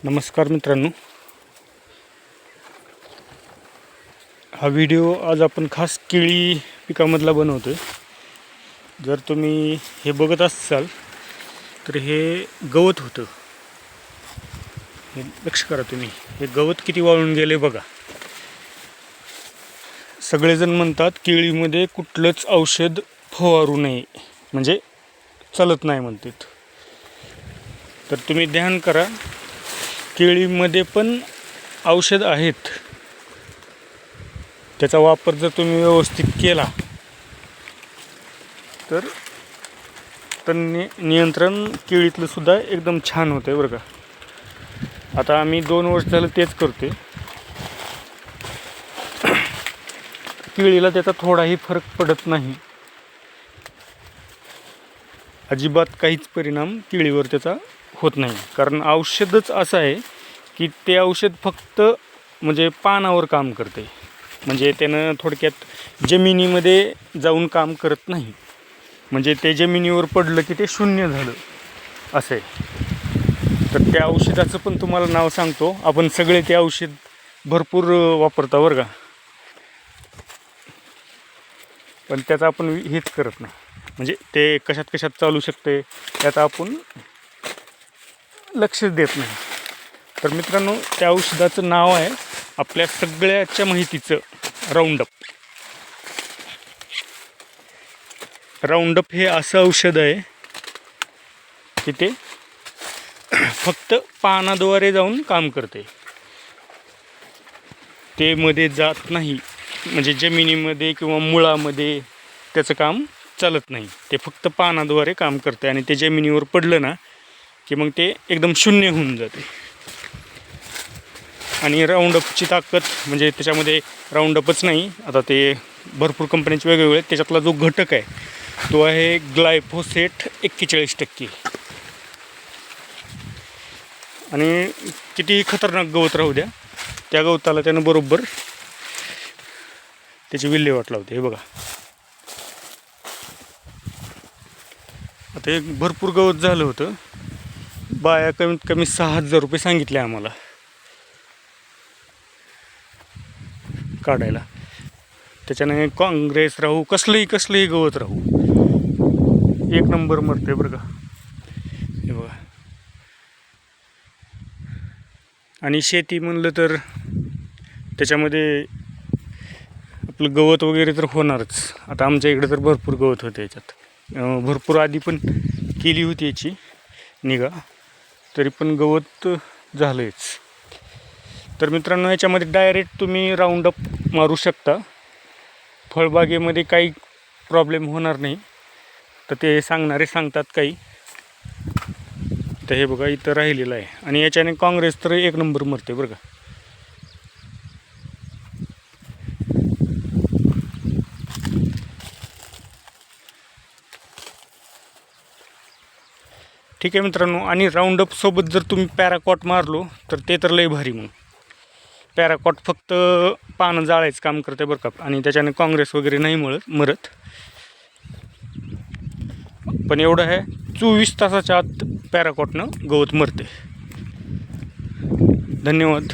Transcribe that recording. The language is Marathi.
नमस्कार मित्रांनो. हा व्हिडिओ आज आपण खास केळी पिकामधला बनवतो आहे जर तुम्ही हे बघत असाल तर हे गवत होतं. हे लक्ष करा तुम्ही. हे गवत किती वाळून गेले बघा. सगळेजण म्हणतात केळीमध्ये कुठलंच औषध फवारू नये. म्हणजे चालत नाही म्हणतात. तर तुम्ही ध्यान करा केळीमध्ये पण औषध आहेत. त्याचा वापर जर तुम्ही व्यवस्थित केला तर तर नि नियंत्रण केळीतलं सुद्धा एकदम छान होतं आहे बरं का. आता आम्ही दोन वर्ष झालं तेच करते केळीला त्याचा थोडाही फरक पडत नाही. अजिबात काहीच परिणाम केळीवर त्याचा होत नाही. कारण औषधच असं आहे की ते औषध फक्त म्हणजे पानावर काम करते. म्हणजे त्यानं थोडक्यात जमिनीमध्ये जाऊन काम करत नाही. म्हणजे ते जमिनीवर पडलं की ते शून्य झालं. असं आहे. तर त्या औषधाचं पण तुम्हाला नाव सांगतो. आपण सगळे ते औषध भरपूर वापरता बरं का. पण त्याचा आपण हेच करत नाही. म्हणजे ते कशात कशात चालू शकते त्याचा आपण लक्ष देत नाही. तर मित्रांनो त्या औषधाचं नाव आहे आपल्या सगळ्याच्या माहितीचं राऊंडअप राऊंडअप हे असं औषध आहे की ते फक्त पानाद्वारे जाऊन काम करते. ते मध्ये जात नाही. म्हणजे जमिनीमध्ये किंवा मुळामध्ये त्याचं काम चालत नाही. ते फक्त पानाद्वारे काम करते आणि ते जमिनीवर पडलं ना की मग ते एकदम शून्य होऊन जाते. आणि राऊंडअपची ताकद म्हणजे त्याच्यामध्ये राऊंडअपच नाही आता ते भरपूर कंपन्यांचे वेगवेगळे त्याच्यातला जो घटक आहे तो आहे ग्लायफोसेट एक्केचाळीस टक्के. आणि कितीही खतरनाक गवत राहू द्या त्या गवताला त्यानं बरोबर त्याची विल्हेवाट लावते हे बघा. आता एक भरपूर गवत झालं होतं. बाया कमीत कमी सहा हजार रुपये सांगितले आम्हाला. काढायला. त्याच्याने काँग्रेस राहू कसलंही कसलंही गवत राहू. एक नंबर मरते बरं का. हे बघा. आणि शेती म्हणलं तर त्याच्यामध्ये आपलं गवत वगैरे तर होणारच. आता आमच्या इकडे तर भरपूर गवत होते याच्यात. भरपूर आधी पण केली होती याची. निगा. तरी पण गवत झालंच तर मित्रांनो याच्यामध्ये डायरेक्ट तुम्ही राऊंडअप मारू शकता. फळबागेमध्ये काही प्रॉब्लेम होणार नाही. तर ते सांगणारे सांगतात काही. तर हे बघा इथं राहिलेलं आहे. आणि याच्याने काँग्रेस तर एक नंबर मरते बरं का. ठीक आहे मित्रांनो आणि राऊंडअपसोबत जर तुम्ही पॅराकॉट मारलो तर ते तर लय भारी मग. पॅराकॉट फक्त पानं जाळायचं काम करते बरं का. आणि त्याच्याने काँग्रेस वगैरे नाही मळत मरत. पण एवढं आहे चोवीस तासाच्या आत पॅराकॉटनं गवत मरते धन्यवाद.